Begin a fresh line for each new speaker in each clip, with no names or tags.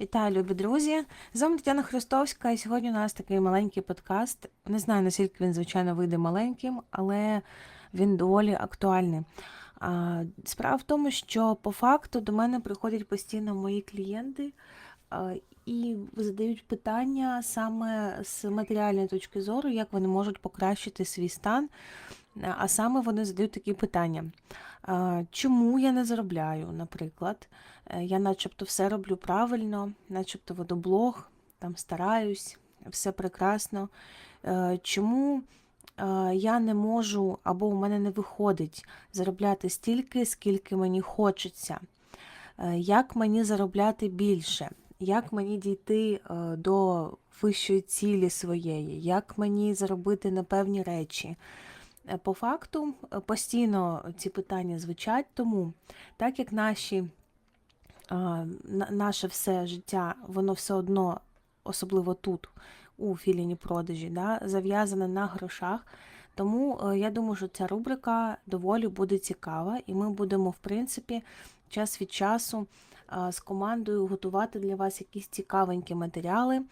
Вітаю, любі друзі! З вами Тетяна Христовська, і сьогодні у нас такий маленький подкаст. Не знаю, наскільки він, звичайно, вийде маленьким, але він доволі актуальний. Справа в тому, що по факту до мене приходять постійно мої клієнти і задають питання саме з матеріальної точки зору, як вони можуть покращити свій стан. А саме вони задають такі питання. Чому я не заробляю, наприклад? Е, Я начебто все роблю правильно, начебто веду блог, там стараюсь, все прекрасно. Е, Чому е, я не можу або у мене не виходить заробляти стільки, скільки мені хочеться? Як мені заробляти більше? Як мені дійти до вищої цілі своєї? Як мені заробити на певні речі? По факту постійно ці питання звучать, тому так як наші наше все життя, воно все одно, особливо тут, у філіні продажі, да, зав'язане на грошах. Тому е, я думаю, що ця рубрика доволі буде цікава, і ми будемо, в принципі, час від часу з командою готувати для вас якісь цікавенькі матеріали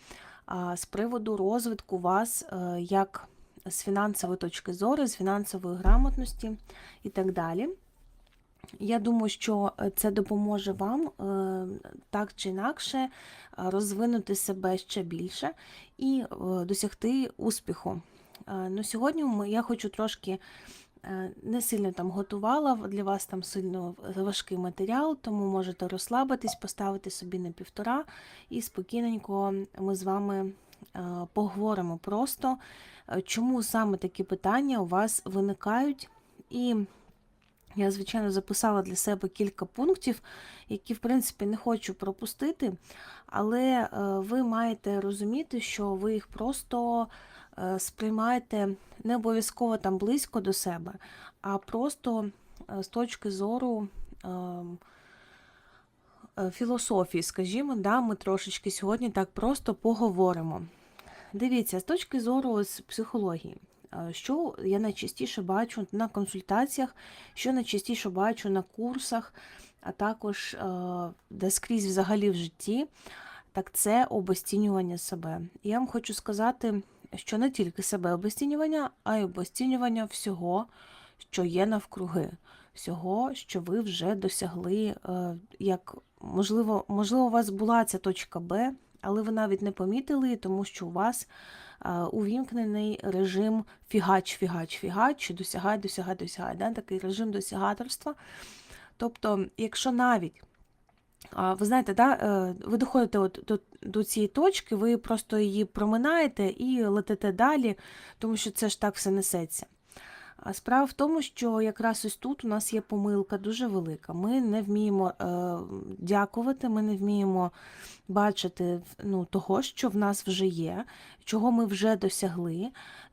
з приводу розвитку вас е, як з фінансової точки зору, з фінансової грамотності і так далі. Я думаю, що е, це допоможе вам е, так чи інакше е, розвинути себе ще більше і досягти успіху. Ну, сьогодні я хочу трошки не сильно там готувала для вас там сильно важкий матеріал, тому можете розслабитись, поставити собі на півтора, і спокійненько ми з вами поговоримо просто, чому саме такі питання у вас виникають. І я, звичайно, записала для себе кілька пунктів, які, в принципі, не хочу пропустити, але е, ви маєте розуміти, що ви їх просто е, сприймаєте не обов'язково там близько до себе, а просто е, з точки зору. ем, Філософії, скажімо, да, ми трошечки сьогодні так просто поговоримо. Дивіться, з точки зору з психології, що я найчастіше бачу на консультаціях, що найчастіше бачу на курсах, а також е, де скрізь взагалі в житті, так це обесцінювання себе. Я вам хочу сказати, що не тільки себе обесцінювання, а й обесцінювання всього, що є навкруги, всього, що ви вже досягли, е, як можливо, можливо, у вас була ця точка Б, але ви навіть не помітили, тому що у вас е, увімкнений режим фігач, фігач, фігач, досягай, досягай, досягай, да? такий режим досягаторства. Тобто, якщо навіть ви знаєте, да, е, ви доходите от до, до цієї точки, ви просто її проминаєте і летите далі, тому що це ж так все несеться. А справа в тому, що якраз ось тут у нас є помилка дуже велика. Ми не вміємо е, дякувати, ми не вміємо бачити ну, того, що в нас вже є, чого ми вже досягли.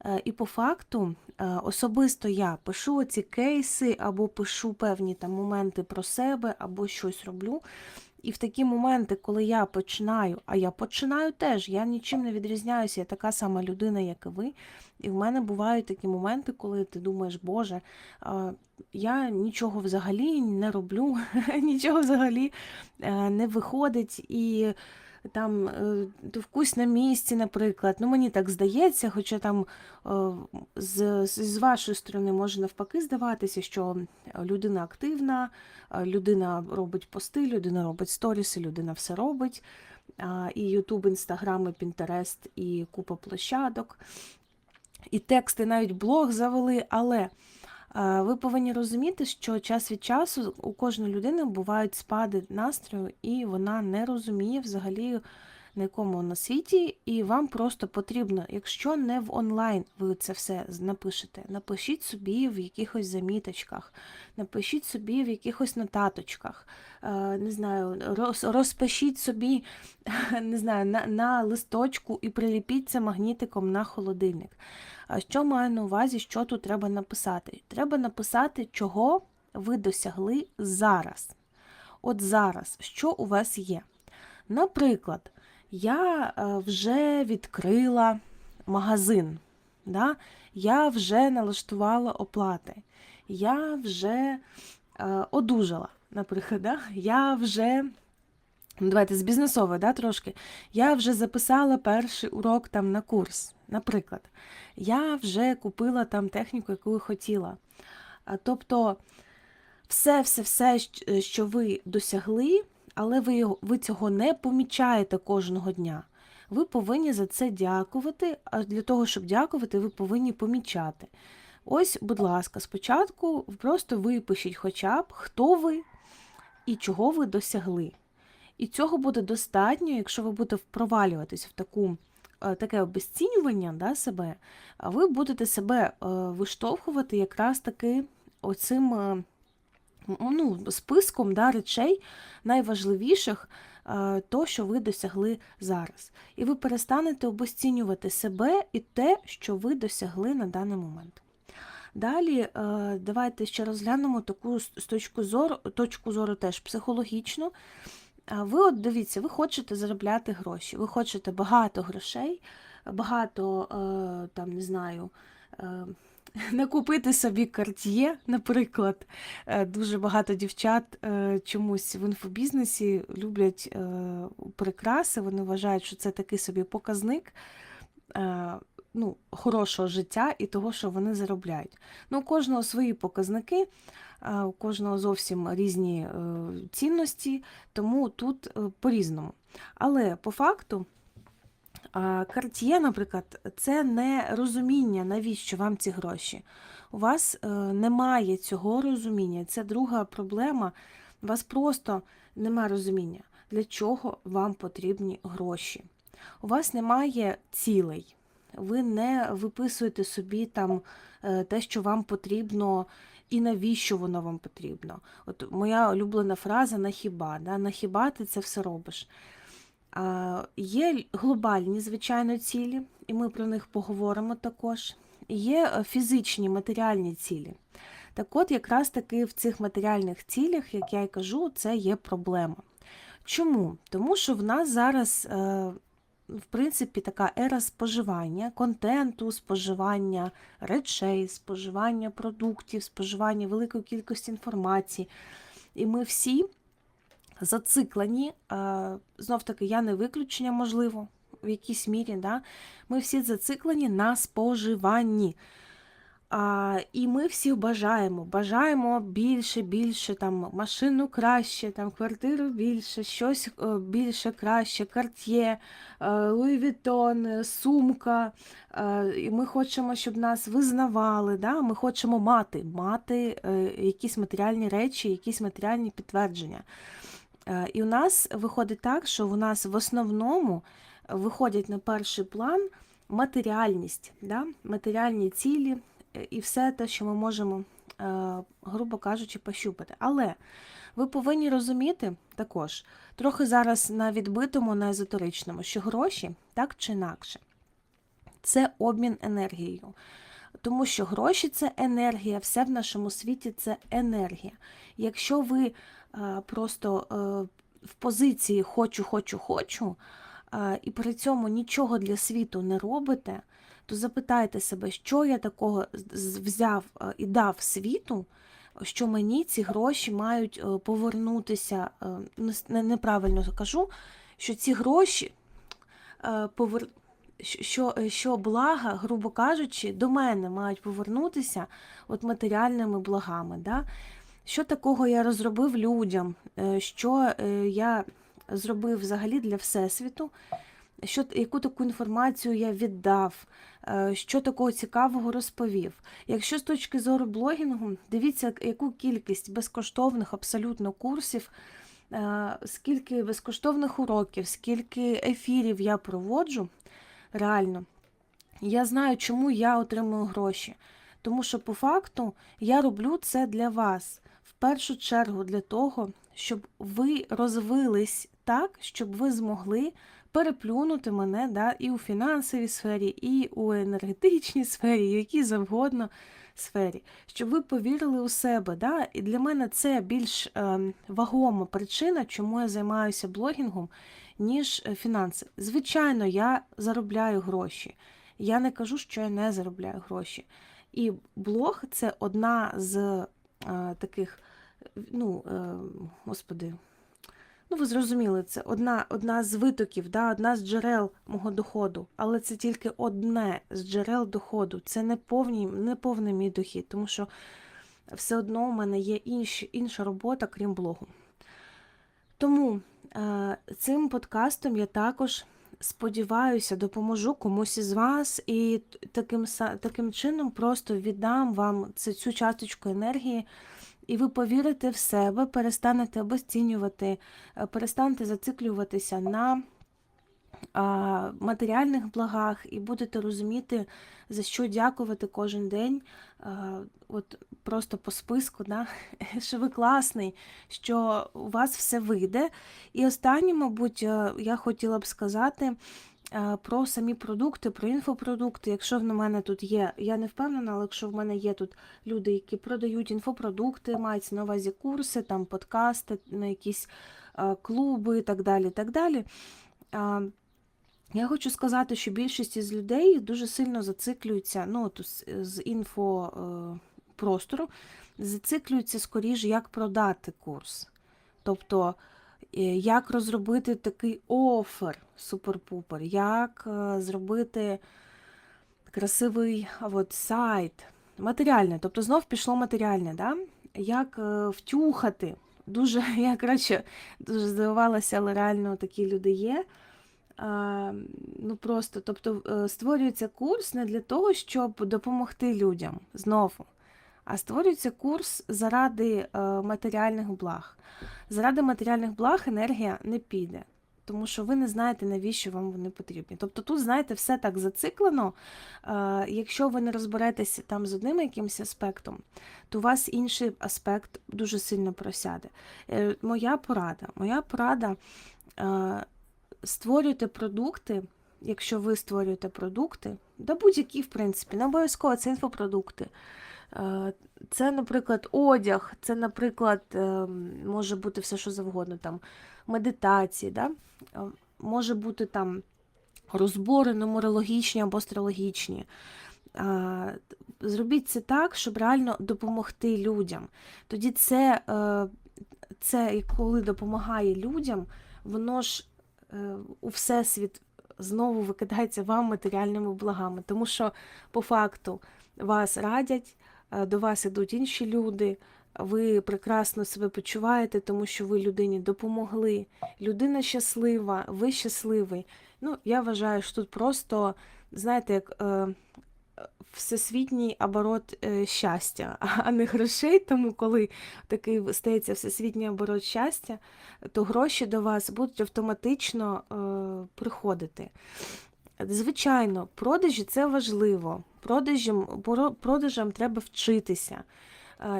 Е, і по факту, е, особисто я пишу ці кейси або пишу певні там моменти про себе, або щось роблю. І в такі моменти, коли я починаю, а я починаю теж, я нічим не відрізняюся, я така сама людина, як і ви. І в мене бувають такі моменти, коли ти думаєш, Боже, я нічого взагалі не роблю, нічого взагалі е, не виходить. І там е, вкусь на місці, наприклад. Ну, мені так здається, хоча там е, з, з вашої сторони може навпаки здаватися, що людина активна, е, людина робить пости, людина робить сторіси, людина все робить. І Ютуб, Інстаграм, і Пінтерест, і купа площадок, і тексти, навіть блог завели, але ви повинні розуміти, що час від часу у кожної людини бувають спади настрою, і вона не розуміє взагалі, на якому вона світі, і вам просто потрібно, якщо не в онлайн ви це все напишете, напишіть собі в якихось заміточках, напишіть собі в якихось нотаточках, е, не знаю, розпишіть собі, не знаю, на, на листочку і приліпіть це магнітиком на холодильник. А що маю на увазі, що тут треба написати? Треба написати, чого ви досягли зараз. От зараз, що у вас є. Наприклад, я е, вже відкрила магазин, да? я вже налаштувала оплати, я вже е, одужала, наприклад, да? я вже Давайте з бізнесової, да, трошки. Я вже записала перший урок там на курс, наприклад. Я вже купила там техніку, яку хотіла. Тобто, все, все, все, що ви досягли, але ви, ви цього не помічаєте кожного дня. Ви повинні за це дякувати, а для того, щоб дякувати, ви повинні помічати. Ось, будь ласка, спочатку просто випишіть хоча б, хто ви і чого ви досягли. І цього буде достатньо, якщо ви будете провалюватись в таку, таке обесцінювання да, себе, ви будете себе е, виштовхувати якраз таки оцим е, ну, списком да, речей найважливіших, е, то, що ви досягли зараз. І ви перестанете обесцінювати себе і те, що ви досягли на даний момент. Далі е, давайте ще розглянемо таку з точки зору, точку зору теж психологічну. А Ви от дивіться, ви хочете заробляти гроші, ви хочете багато грошей, багато, е, там, не знаю, е, накупити собі карт'є, наприклад. Е, Дуже багато дівчат е, чомусь в інфобізнесі люблять е, прикраси, вони вважають, що це такий собі показник. Ну, хорошого життя і того, що вони заробляють. Ну, у кожного свої показники, у кожного зовсім різні е, цінності, тому тут е, по-різному. Але по факту Карт'є, наприклад, це не розуміння, навіщо вам ці гроші. У вас е, немає цього розуміння. Це друга проблема. У вас просто немає розуміння, для чого вам потрібні гроші. У вас немає цілей. Ви не виписуєте собі там е, те, що вам потрібно, і навіщо воно вам потрібно. От моя улюблена фраза на хіба. Да? На хіба ти це все робиш. Є глобальні, звичайно, цілі, і ми про них поговоримо також. Є е, фізичні матеріальні цілі. Так от, якраз таки в цих матеріальних цілях, як я й кажу, це є проблема. Чому? Тому що в нас зараз, е, в принципі, така ера споживання, контенту, споживання речей, споживання продуктів, споживання великої кількості інформації. І ми всі зациклені, знов таки, я не виключення, можливо, в якійсь мірі. Да? Ми всі зациклені на споживанні. А, І ми всі бажаємо, бажаємо більше, більше, там, машину краще, там, квартиру більше, щось е, більше краще, карт'є, Луї Вітон, сумка. І ми хочемо, щоб нас визнавали. Да? Ми хочемо мати, мати е, якісь матеріальні речі, якісь матеріальні підтвердження. Е, і у нас виходить так, що у нас в основному виходять на перший план матеріальність, да? матеріальні цілі і все те, що ми можемо, е, грубо кажучи, пощупати. Але ви повинні розуміти також, трохи зараз на відбитому, на езотеричному, що гроші так чи інакше, це обмін енергією. Тому що гроші це енергія, все в нашому світі це енергія. Якщо ви просто в позиції хочу, хочу, хочу, і при цьому нічого для світу не робите, то запитайте себе, що я такого взяв і дав світу, що мені ці гроші мають е, повернутися. Е, неправильно кажу, що ці гроші е, повер... що, що блага, грубо кажучи, до мене мають повернутися от матеріальними благами. Да? Що такого я розробив людям, е, що е, я зробив взагалі для Всесвіту, що, яку таку інформацію я віддав, е, що такого цікавого розповів. Якщо з точки зору блогінгу, дивіться, яку кількість безкоштовних абсолютно курсів, скільки безкоштовних уроків, скільки ефірів я проводжу, реально, я знаю, чому я отримую гроші. Тому що по факту я роблю це для вас в першу чергу для того, щоб ви розвились так, щоб ви змогли переплюнути мене да, і у фінансовій сфері, і у енергетичній сфері, і в завгодно сфері, щоб ви повірили у себе. Да? І для мене це більш е, вагома причина, чому я займаюся блогінгом, ніж е, фінанси. Звичайно, я заробляю гроші. Я не кажу, що я не заробляю гроші. І блог це одна з е, таких ну, е, господи, Ну, ви зрозуміли, це одна, одна з витоків, да, одна з джерел мого доходу, але це тільки одне з джерел доходу. Це не повний, не повний мій дохід, тому що все одно у мене є інші, інша робота, крім блогу. Тому е, цим подкастом я також сподіваюся, допоможу комусь із вас, і таким, таким чином просто віддам вам цю часточку енергії, і ви повірите в себе, перестанете обесцінювати, е, перестанете зациклюватися на матеріальних благах і будете розуміти, за що дякувати кожен день. От просто по списку, да? що ви класний, що у вас все вийде. І останнє, мабуть, е, я хотіла б сказати. Е, Про самі продукти, про інфопродукти. Якщо в мене тут є, я не впевнена, але якщо в мене є тут люди, які продають інфопродукти, мають на увазі курси, там подкасти, на якісь е, клуби і так далі. так далі. Я хочу сказати, що більшість із людей дуже сильно зациклюються, ну, з, інфопростору, зациклюються скоріше, як продати курс. Тобто, е, як розробити такий офер супер-пупер, як е, зробити красивий от, сайт, матеріальне. Тобто знов пішло матеріальне, да? як е, втюхати. Дуже, я коротше, дуже здивувалася, але реально такі люди є. А, ну просто, тобто е, створюється курс не для того, щоб допомогти людям знову, а створюється курс заради е, матеріальних благ. Заради матеріальних благ енергія не піде, тому що ви не знаєте, навіщо вам вони потрібні. Тобто тут, знаєте, все так зациклено. Е, якщо ви не розберетеся там з одним якимось аспектом, то у вас інший аспект дуже сильно просяде. Е, моя порада, моя порада. Створюйте продукти, якщо ви створюєте продукти, да будь-які, в принципі, не обов'язково це інфопродукти. Е, Це, наприклад, одяг, це, наприклад, е, може бути все, що завгодно, там, медитації, да? Е, може бути там розбори нумерологічні або астрологічні. Зробіть це так, щоб реально допомогти людям. Тоді це, це коли допомагає людям, воно ж у всесвіт знову викидається вам матеріальними благами. Тому що по факту вас радять, до вас ідуть інші люди. Ви прекрасно себе почуваєте, тому що ви людині допомогли. Людина щаслива, ви щасливий. Ну, я вважаю, що тут просто, знаєте, як е, всесвітній оборот е, щастя, а не грошей. Тому коли такий стається всесвітній оборот щастя, то гроші до вас будуть автоматично е, приходити. Звичайно, продажі це важливо. Продажам, продажам треба вчитися.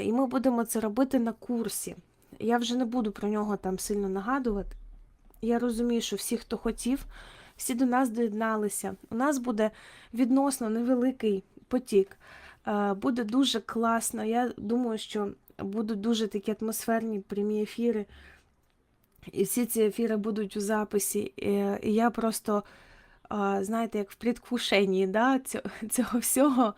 І ми будемо це робити на курсі. Я вже не буду про нього там сильно нагадувати. Я розумію, що всі, хто хотів, всі до нас доєдналися. У нас буде відносно невеликий потік. Буде дуже класно. Я думаю, що будуть дуже такі атмосферні прямі ефіри. І всі ці ефіри будуть у записі. І я просто, знаєте, як в предвкушенні да, цього, всього.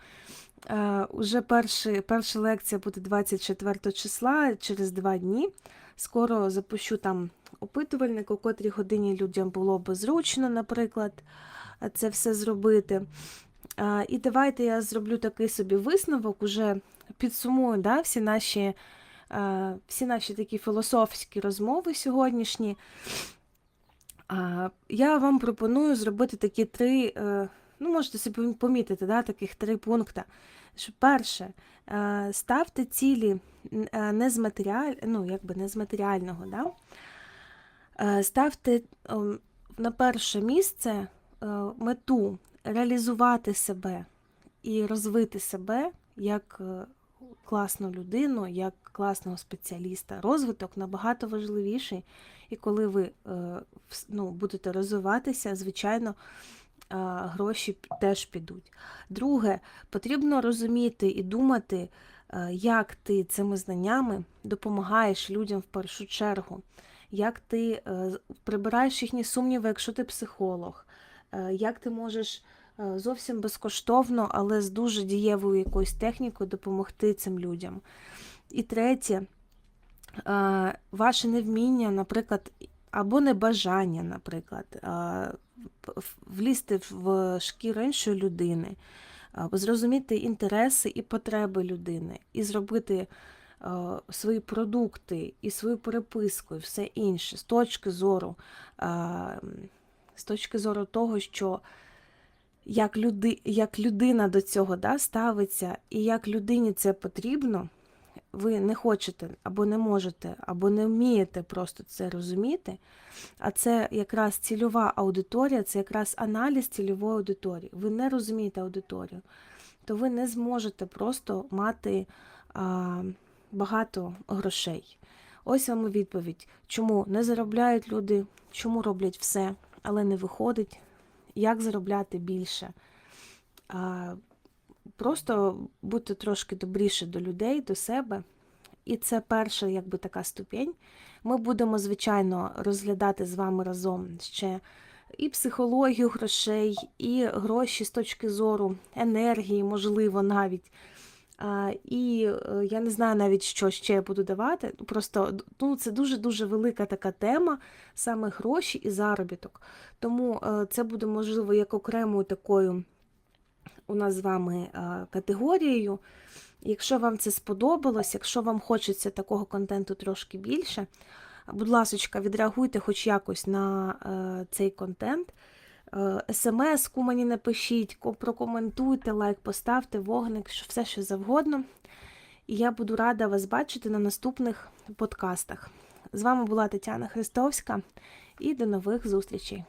Уже перші, перша лекція буде 24 числа, через два дні. Скоро запущу там опитувальник, у котрій годині людям було би зручно, наприклад, це все зробити. І давайте я зроблю такий собі висновок, уже підсумую да, всі наші всі наші такі філософські розмови сьогоднішні. Я вам пропоную зробити такі три, е, ну, можете собі помітити, да, таких три пункти. Що перше, е, ставте цілі е, не з матеріаль, ну, якби не з матеріального, да? Ставте на перше місце мету реалізувати себе і розвити себе як класну людину, як класного спеціаліста. Розвиток набагато важливіший. І коли ви е, ну, будете розвиватися, звичайно, е, гроші теж підуть. Друге, потрібно розуміти і думати, е, як ти цими знаннями допомагаєш людям в першу чергу, як ти прибираєш їхні сумніви, якщо ти психолог, як ти можеш зовсім безкоштовно, але з дуже дієвою якоюсь технікою допомогти цим людям. І третє, ваше невміння, наприклад, або небажання, наприклад, влізти в шкіру іншої людини, зрозуміти інтереси і потреби людини, і зробити свої продукти, і свою переписку, і все інше з точки зору, з точки зору того, що як, люди, як людина до цього да, ставиться, і як людині це потрібно, ви не хочете або не можете, або не вмієте просто це розуміти. А це якраз цільова аудиторія, це якраз аналіз цільової аудиторії. Ви не розумієте аудиторію, то ви не зможете просто мати а, багато грошей. Ось вам і відповідь, чому не заробляють люди, чому роблять все, але не виходить, як заробляти більше. А, просто бути трошки добріше до людей, до себе. І це перша якби така ступінь. Ми будемо, звичайно, розглядати з вами разом ще і психологію грошей, і гроші з точки зору енергії, можливо, навіть. І е, я не знаю навіть, що ще я буду давати. Просто ну, це дуже-дуже велика така тема, саме гроші і заробіток. Тому е, це буде, можливо, як окремою такою у нас з вами е, категорією. Якщо вам це сподобалось, якщо вам хочеться такого контенту трошки більше, будь ласка, відреагуйте хоч якось на е, цей контент. Е, СМС-ку мені напишіть, прокоментуйте, лайк поставте, вогник, все що завгодно. І я буду рада вас бачити на наступних подкастах. З вами була Тетяна Христовська і до нових зустрічей.